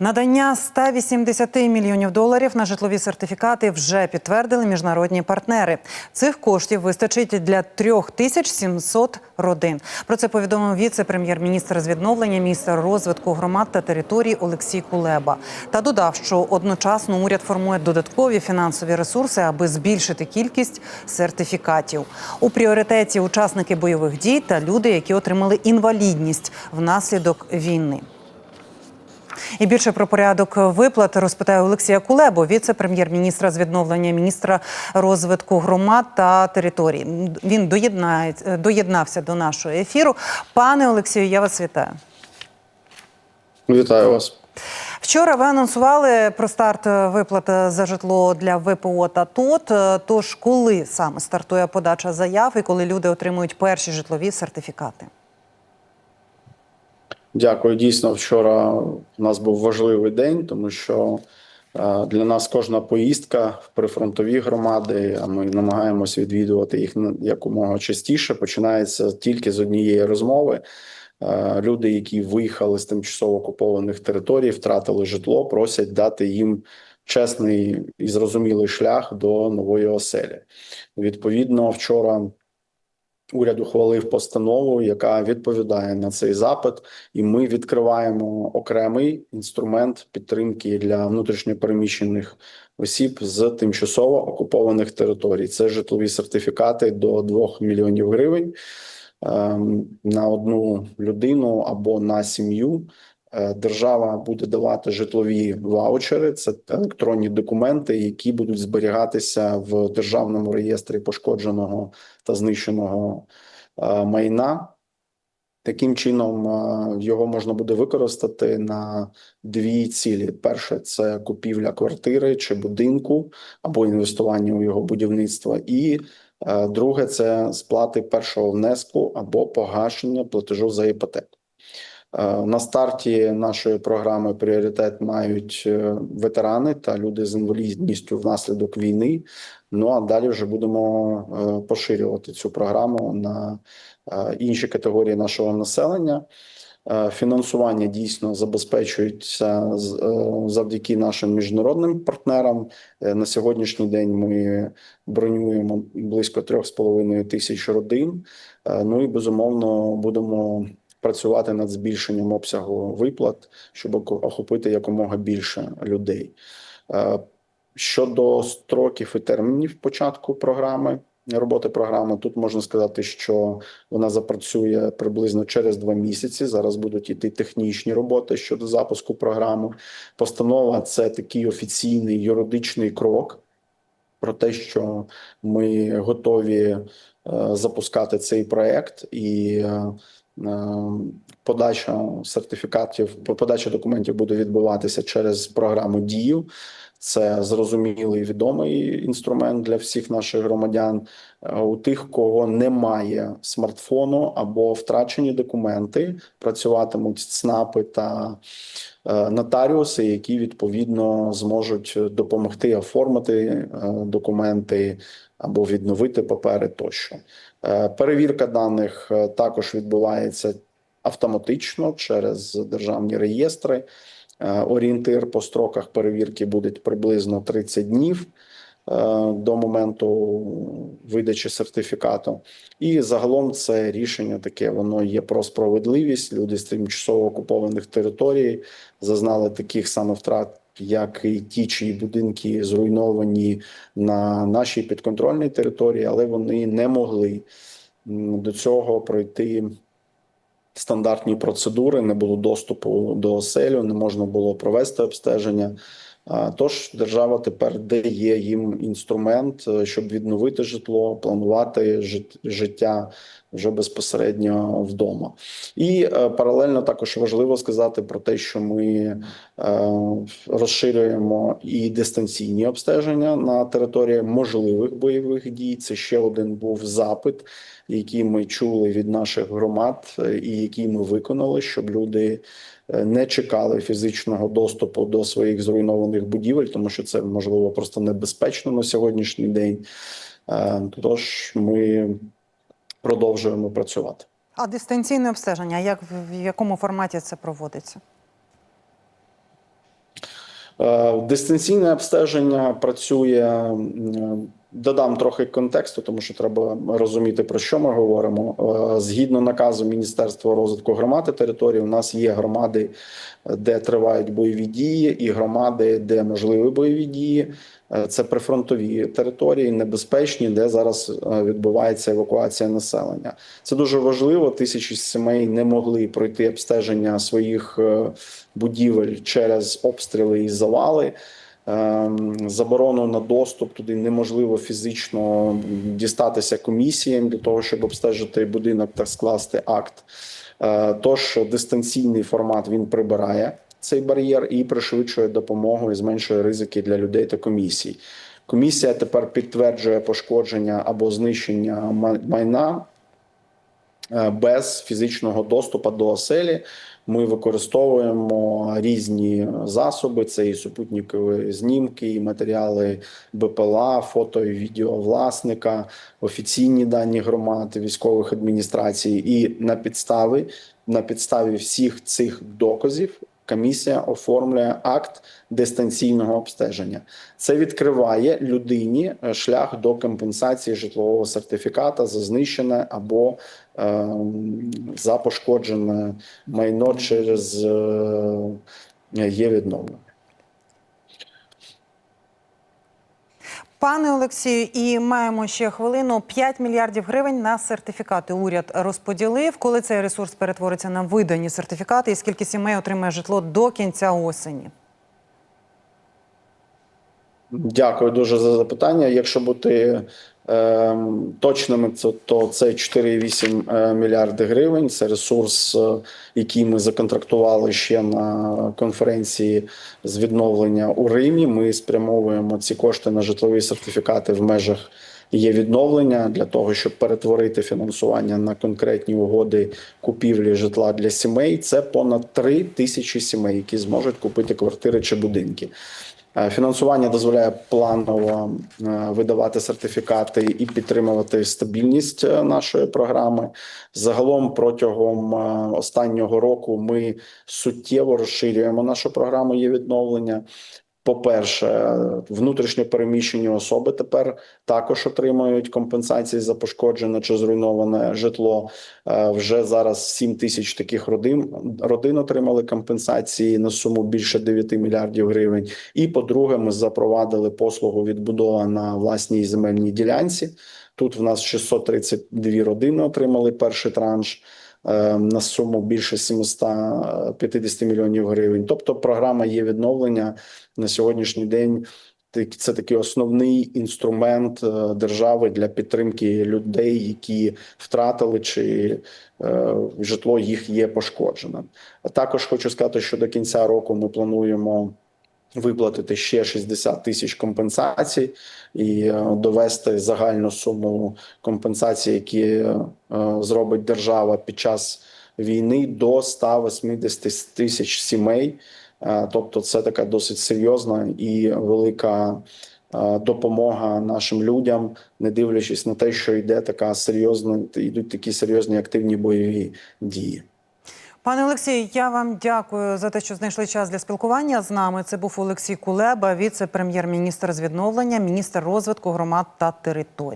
Надання 180 мільйонів доларів на житлові сертифікати вже підтвердили міжнародні партнери. Цих коштів вистачить для 3700 родин. Про це повідомив віце-прем'єр-міністр з відновлення, міністр розвитку громад та територій Олексій Кулеба. Та додав, що одночасно уряд формує додаткові фінансові ресурси, аби збільшити кількість сертифікатів. У пріоритеті учасники бойових дій та люди, які отримали інвалідність внаслідок війни. І більше про порядок виплат розпитає Олексія Кулебо, віце-прем'єр-міністра з відновлення міністра розвитку громад та територій. Він доєднає- доєднався до нашого ефіру. Пане Олексію, я вас вітаю. Вітаю вас. Вчора ви анонсували про старт виплат за житло для ВПО та ТОТ. Тож, коли саме стартує подача заяв і коли люди отримують перші житлові сертифікати? Дякую. Дійсно, вчора у нас був важливий день, тому що е, для нас кожна поїздка в прифронтові громади, а ми намагаємось відвідувати їх якомога частіше. Починається тільки з однієї розмови. Е, Люди, які виїхали з тимчасово окупованих територій, втратили житло, просять дати їм чесний і зрозумілий шлях до нової оселі. Відповідно, вчора уряд ухвалив постанову, яка відповідає на цей запит, і ми відкриваємо окремий інструмент підтримки для внутрішньопереміщених осіб з тимчасово окупованих територій. Це житлові сертифікати до 2 мільйонів гривень ем, на одну людину або на сім'ю. Е, Держава буде давати житлові ваучери, це електронні документи, які будуть зберігатися в державному реєстрі пошкодженого та знищеного е, майна. Таким чином е, його можна буде використати на дві цілі: перше це купівля квартири чи будинку або інвестування у його будівництво, і друге це сплати першого внеску або погашення платежу за іпотеку. Е, На старті нашої програми пріоритет мають е, ветерани та люди з інвалідністю внаслідок війни. Ну а далі вже будемо е, поширювати цю програму на інші категорії нашого населення. Фінансування дійсно забезпечується завдяки нашим міжнародним партнерам. На сьогоднішній день ми бронюємо близько 3,5 тисяч родин. Ну і безумовно будемо працювати над збільшенням обсягу виплат, щоб охопити якомога більше людей. Е, Щодо строків і термінів початку програми роботи програми, тут можна сказати, що вона запрацює приблизно через два місяці. Зараз будуть іти технічні роботи щодо запуску програми. Постанова це такий офіційний юридичний крок про те, що ми готові е, запускати цей проект і. Е, Подача сертифікатів, подача документів буде відбуватися через програму Дію. Це зрозумілий і відомий інструмент для всіх наших громадян. Е, У тих, кого немає смартфону або втрачені документи, працюватимуть ЦНАПи та е, нотаріуси, які відповідно зможуть допомогти оформити документи або відновити папери тощо. Е, Перевірка даних е, також відбувається автоматично через державні реєстри. Е, Орієнтир по строках перевірки буде приблизно 30 днів до моменту видачі сертифікату. І загалом це рішення таке, воно є про справедливість. Люди з тимчасово окупованих територій зазнали таких самих втрат. Як і ті, чиї будинки зруйновані на нашій підконтрольній території, але вони не могли до цього пройти стандартні процедури, не було доступу до оселю, не можна було провести обстеження. Тож держава тепер дає їм інструмент, е, щоб відновити житло, планувати жит- життя вже безпосередньо вдома. І е, паралельно також важливо сказати про те, що ми е, розширюємо і дистанційні обстеження на території можливих бойових дій. Це ще один був запит, який ми чули від наших громад, е, і який ми виконали, щоб люди не чекали фізичного доступу до своїх зруйнованих будівель, тому що це можливо просто небезпечно на сьогоднішній день. Тож ми продовжуємо працювати. А дистанційне обстеження, як в якому форматі це проводиться? Е, Дистанційне обстеження працює. Додам трохи контексту, тому що треба розуміти про що ми говоримо. Е, Згідно наказу Міністерства розвитку громад і територій, у нас є громади, де тривають бойові дії, і громади, де можливі бойові дії. Е, Це прифронтові території, небезпечні, де зараз е, відбувається евакуація населення. Це дуже важливо. Тисячі сімей не могли пройти обстеження своїх будівель через обстріли і завали. Ем, Заборону на доступ туди неможливо фізично дістатися комісіям для того, щоб обстежити будинок та скласти акт. Е, Тож дистанційний формат він прибирає цей бар'єр і пришвидшує допомогу і зменшує ризики для людей та комісій. Комісія тепер підтверджує пошкодження або знищення майна е, без фізичного доступу до оселі. Ми використовуємо різні засоби: це і супутникові знімки, і матеріали БПЛА, фото і відео власника, офіційні дані громад, військових адміністрацій. І на підстави на підставі всіх цих доказів комісія оформлює акт дистанційного обстеження. Це відкриває людині е, шлях до компенсації житлового сертифіката за знищене або е, за пошкоджене майно через е, відновлення. Пане Олексію, і маємо ще хвилину. 5 мільярдів гривень на сертифікати уряд розподілив. Коли цей ресурс перетвориться на видані сертифікати, і скільки сімей отримає житло до кінця осені? Дякую дуже за запитання. Якщо бути е, точними, то, це 4,8 е, мільярди гривень. Це ресурс, е, який ми законтрактували ще на конференції з відновлення у Римі. Ми спрямовуємо ці кошти на житлові сертифікати в межах. Є відновлення для того, щоб перетворити фінансування на конкретні угоди купівлі житла для сімей. Це понад 3 тисячі сімей, які зможуть купити квартири чи будинки. Е, Фінансування дозволяє планово е, видавати сертифікати і підтримувати стабільність е, нашої програми. Загалом протягом останнього року ми суттєво розширюємо нашу програму є відновлення. По-перше, внутрішньо переміщені особи тепер також отримують компенсації за пошкоджене чи зруйноване житло. Е, Вже зараз 7 тисяч таких родин родин отримали компенсації на суму більше 9 мільярдів гривень. І по-друге, ми запровадили послугу відбудова на власній земельній ділянці. Тут в нас 632 родини отримали перший транш на суму більше 750 мільйонів гривень. Тобто, програма є відновлення на сьогоднішній день. Це такий основний інструмент е, держави для підтримки людей, які втратили чи е, житло їх є пошкоджене. Також хочу сказати, що до кінця року ми плануємо виплатити ще 60 тисяч компенсацій і е, довести загальну суму компенсацій, які е, зробить держава під час війни до 180 тисяч сімей. Е, Тобто, це така досить серйозна і велика допомога нашим людям, не дивлячись на те, що йде така серйозна, йдуть такі серйозні активні бойові дії. Пане Олексію, я вам дякую за те, що знайшли час для спілкування з нами. Це був Олексій Кулеба, віце-прем'єр-міністр з відновлення, міністр розвитку громад та територій.